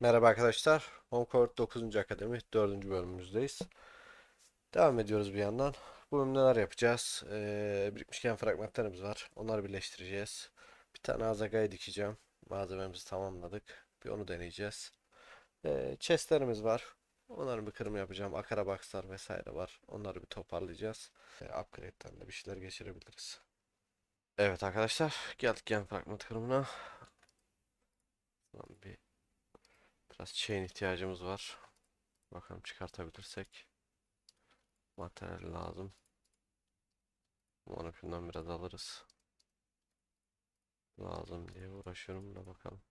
Merhaba arkadaşlar. Homecourt 9. Akademi 4. bölümümüzdeyiz. Devam ediyoruz bir yandan. Bu bölüm neler yapacağız? Ee, birikmişken fragmentlerimiz var. Onları birleştireceğiz. Bir tane azagayı dikeceğim. Malzememizi tamamladık. Bir onu deneyeceğiz. Ee, chestlerimiz var. Onların bir kırımı yapacağım. Akara boxlar vesaire var. Onları bir toparlayacağız. Ee, upgrade'den de bir şeyler geçirebiliriz. Evet arkadaşlar. Geldik gen fragment kırımına. Bir Biraz chain ihtiyacımız var. Bakalım çıkartabilirsek. Materyal lazım. Şundan biraz alırız. Lazım diye uğraşıyorum da bakalım.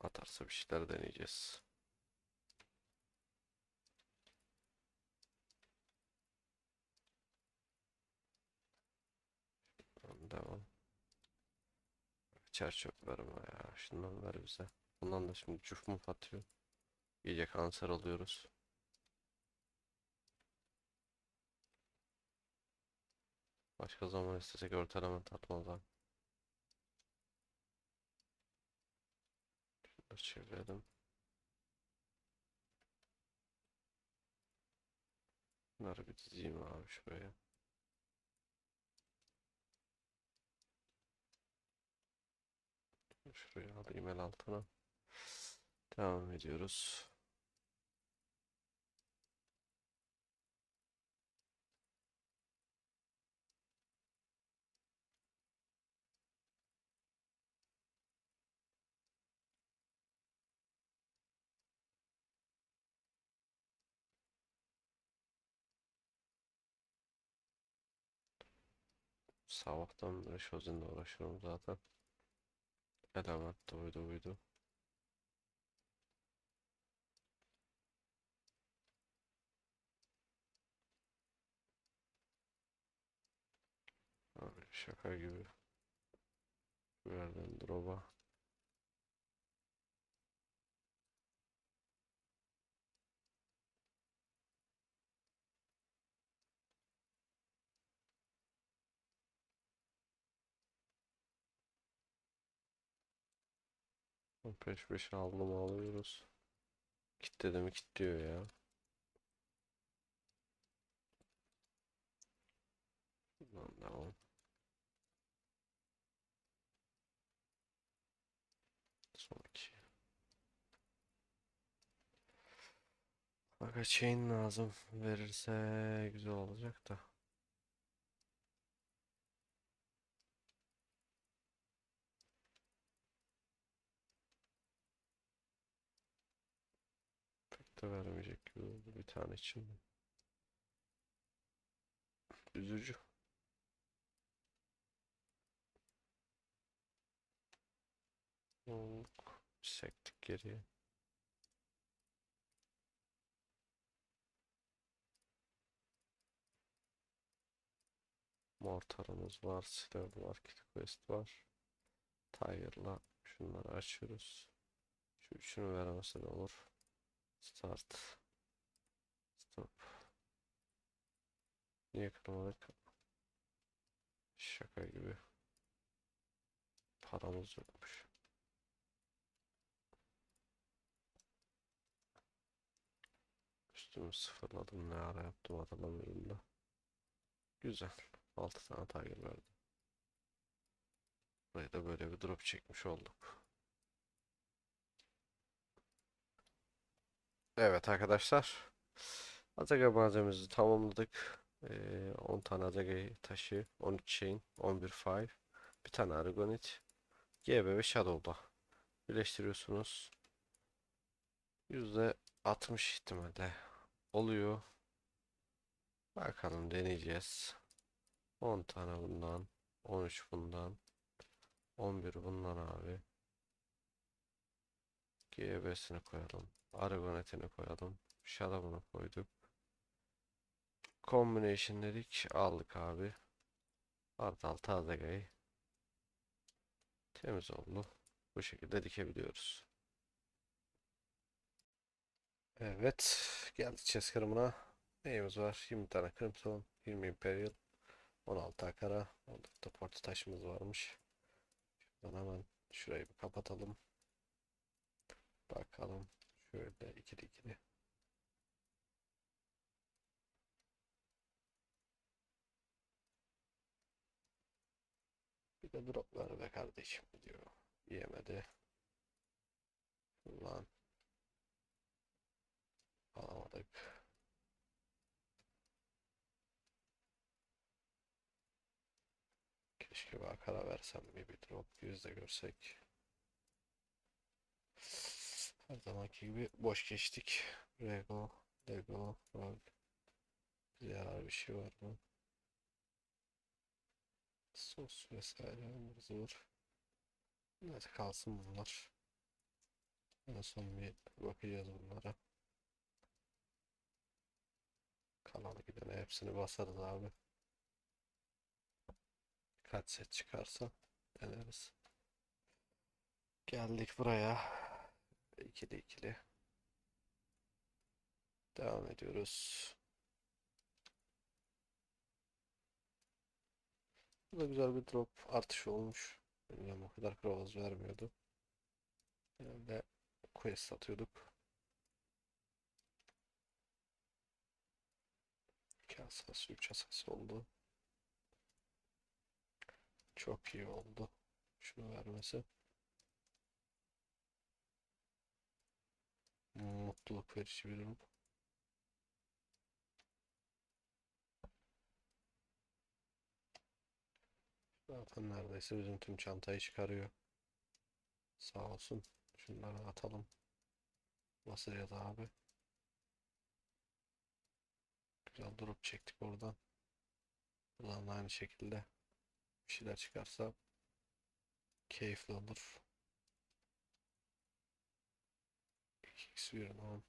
Atarsa bir şeyler deneyeceğiz. Tamam, Devam. Çer çöp verme ya. Şundan ver bize. Bundan da şimdi cuf mu atıyor. İyice kanser oluyoruz. Başka zaman istesek örteleme tatmazlar. Şunları çevirelim. Bunları bir dizeyim abi şuraya. Şuraya alayım el altına. Devam ediyoruz. Sabahtan beri Shozin'le uğraşıyorum zaten. Element de oydu buydu. Abi şaka gibi. Verden drop'a. Peş peşe aldım alıyoruz. Kitledi mi kilitliyor ya. Lan devam. Sonraki. Aga chain lazım. Verirse güzel olacak da. De vermeyecek gibi oldu bir tane için. Üzücü. Olduk. Sektik geriye. Mortarımız var, silah var, quest var. Tiger'la şunları açıyoruz. Şu üçünü veremese de olur. Start. Stop. Niye kırmadık? Şaka gibi. Paramız yokmuş. Üstümü sıfırladım. Ne ara yaptım hatırlamıyorum da. Güzel. 6 tane tiger verdim. Buraya da böyle bir drop çekmiş olduk. Evet arkadaşlar. Azaga malzememizi tamamladık. Ee, 10 tane Azaga taşı, 13 chain, 11 five, bir tane Aragonit, GB ve Shadow'da birleştiriyorsunuz. %60 ihtimalle oluyor. Bakalım deneyeceğiz. 10 tane bundan, 13 bundan, 11 bundan abi. GB'sini koyalım. Aragonetini koyalım. Shadow'unu koyduk. Combination dedik. Aldık abi. Art altı Azaga'yı. Temiz oldu. Bu şekilde dikebiliyoruz. Evet. Geldik chest kırımına. Neyimiz var? 20 tane Crimson, 20 Imperial, 16 Akara. Orada da porta taşımız varmış. Şuradan hemen Şurayı bir kapatalım. Bakalım. Şöyle ikili ikili. Bir de drop ver be kardeşim diyor. Yemedi. Lan. Alamadık. Keşke bakara versem bir drop yüzde görsek. Her zamanki gibi boş geçtik. Rego, Lego, Rog. Bize yarar bir şey var mı? Sos vesaire zıvır. Neyse kalsın bunlar. En son bir bakacağız bunlara. Kalan gidene hepsini basarız abi. Kaç set çıkarsa deneriz. Geldik buraya. İkili ikili. Devam ediyoruz. Bu da güzel bir drop artış olmuş. Bilmiyorum o kadar krovaz vermiyordu. Genelde quest atıyorduk. İki asas, üç asas oldu. Çok iyi oldu. Şunu vermesi. Mutluluk verici bir durum. Zaten neredeyse bizim tüm çantayı çıkarıyor. Sağ olsun. Şunları atalım. Basırya da abi. Güzel drop çektik oradan. Buradan da aynı şekilde bir şeyler çıkarsa keyifli olur. 2x bir tamam.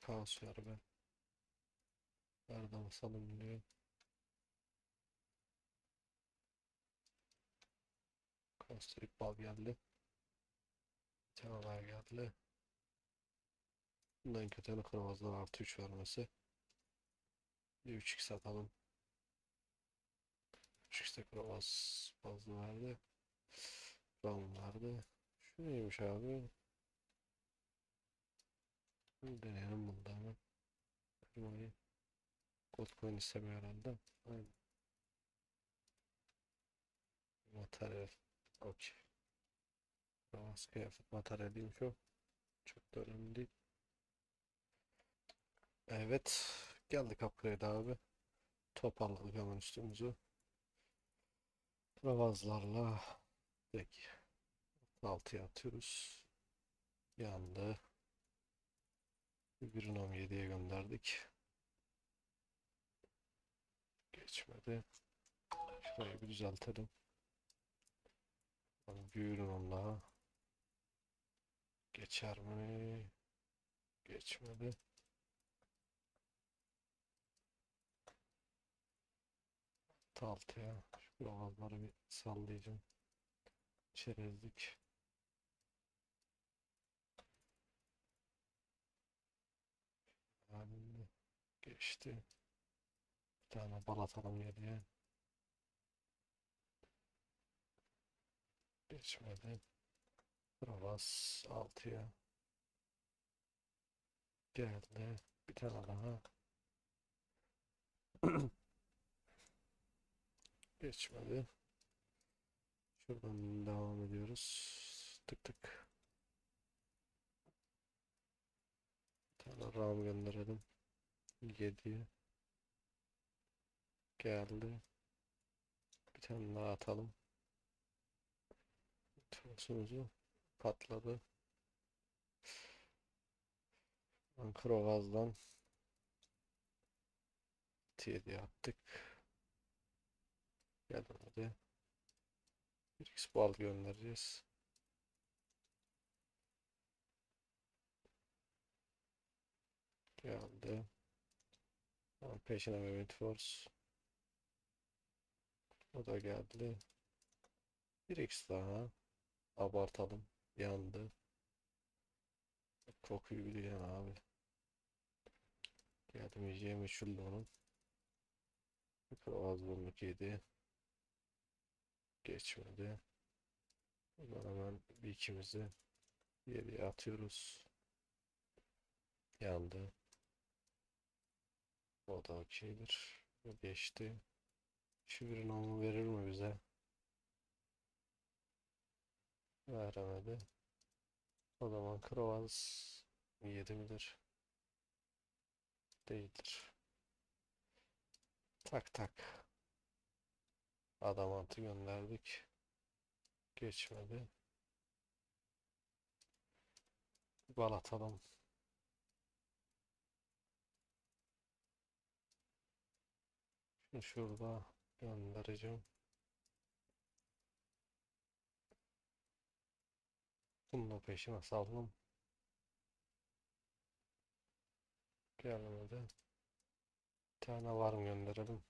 Kaos ver be. Nerede basalım diyor. Kaostrik bal geldi. Bir tane daha geldi. Bundan kötü kırmızıdan artı 3 vermesi. Bir 3x atalım. 3x'te kırmızı fazla verdi. Brown verdi. Şu neymiş abi? Deneyelim bunu da hemen. Kırmayı. Coin istemiyor herhalde. Aynen. Materyal. Okey. Kırmızı kıyafet materyaliymiş o. Çok da önemli değil. Evet. Geldik upgrade abi. Toparladık hemen üstümüzü. Travazlarla direkt altıya atıyoruz. Yandı. Birini 7'ye gönderdik. Geçmedi. Şurayı bir düzeltelim. Büyürün onunla. Geçer mi? Geçmedi. Altıya. Şu ovalları bir sallayacağım. Çerezlik. Halinde geçti. Bir tane bal atalım geriye. Geçmedi. Provas 6'ya. Geldi. Bir tane daha. Geçmedi. Şuradan devam ediyoruz. Tık tık. Bir ram gönderelim. 7'ye. Geldi. Bir tane daha atalım. Tosumuzu patladı. Ankara Gaz'dan T7 attık. Gelmedi. Bir X bal göndereceğiz. Geldi. Tamam, peşine Mehmet Force. O da geldi. Bir X daha. Abartalım. Yandı. Kokuyu bileceksin abi. Geldim yiyeceği meşhuldü onun. Yukarı az bunluk yedi. Geçmedi. Zaman hemen bir ikimizi yediye atıyoruz. Yandı. O da okeydir. Geçti. Şu bir nomu verir mi bize? Veremedi. O zaman Krovaz yedi midir? Değildir. Tak tak. Adamantı gönderdik. Geçmedi. Bal atalım. Şimdi şurada göndereceğim. Bunun da peşine saldım. Gelmedi. Bir tane var mı gönderelim.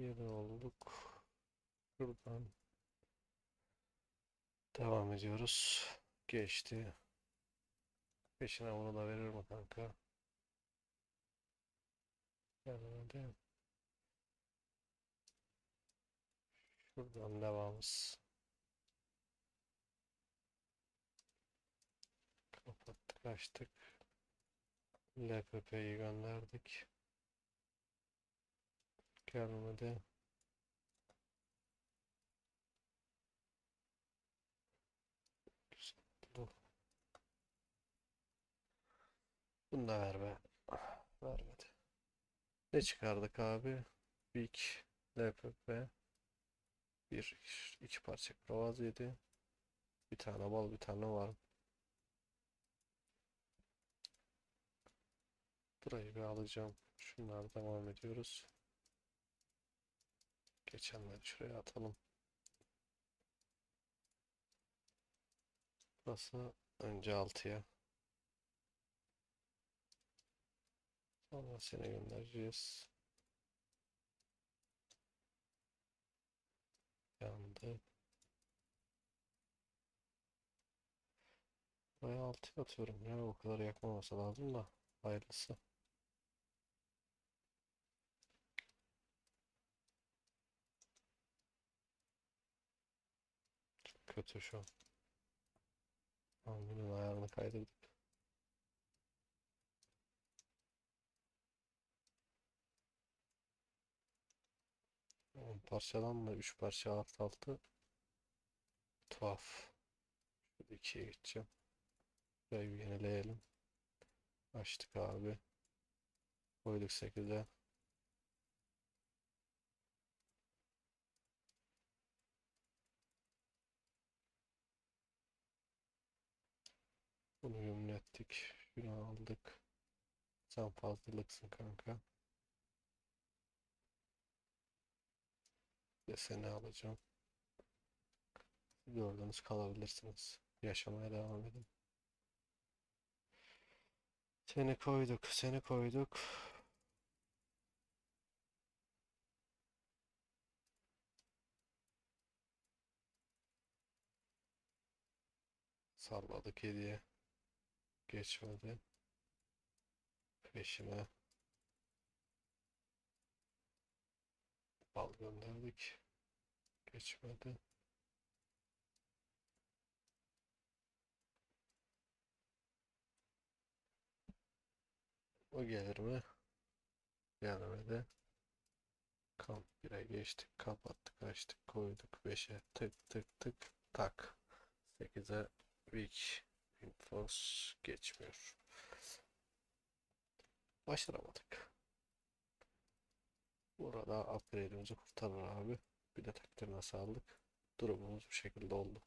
Yedi olduk. Şuradan devam ediyoruz. Geçti. Peşine bunu da verir mi kanka? Gelmedi. Şuradan devamız. Kapattık, açtık. LPP'yi gönderdik. Gelmedi. Bunu da ver be. Vermedi. Ne çıkardık abi? Big LPP. Bir, iki parça krovaz yedi. Bir tane bal, bir tane var. Burayı bir alacağım. Şunlar devam ediyoruz. Geçenleri şuraya atalım. Burası önce 6'ya. Sonra seni göndereceğiz. Yandı. Buraya 6'ya atıyorum ya. O kadar yakmaması lazım da. Hayırlısı. Kötü şu an. Ama bunun ayarını kaydırdık. On parçadan da 3 parça alt altı tuhaf. Şurada 2'ye geçeceğim. Burayı yenileyelim. Açtık abi. Koyduk 8'e. Bunu yumlettik. Şunu aldık. Sen fazlalıksın kanka. Ve seni alacağım. Gördüğünüz kalabilirsiniz. Yaşamaya devam edin. Seni koyduk, seni koyduk. Salladık hediye. Geçmedi. Peşine bal gönderdik. Geçmedi. O gelir mi? Gelmedi. Kamp 1'e geçtik. Kapattık, açtık, koyduk 5'e. Tık tık tık tak. 8'e Weak Reinforce geçmiyor. Başaramadık. Burada upgrade'imizi kurtarır abi. Bir de takdirine sağlık. Durumumuz bu şekilde oldu.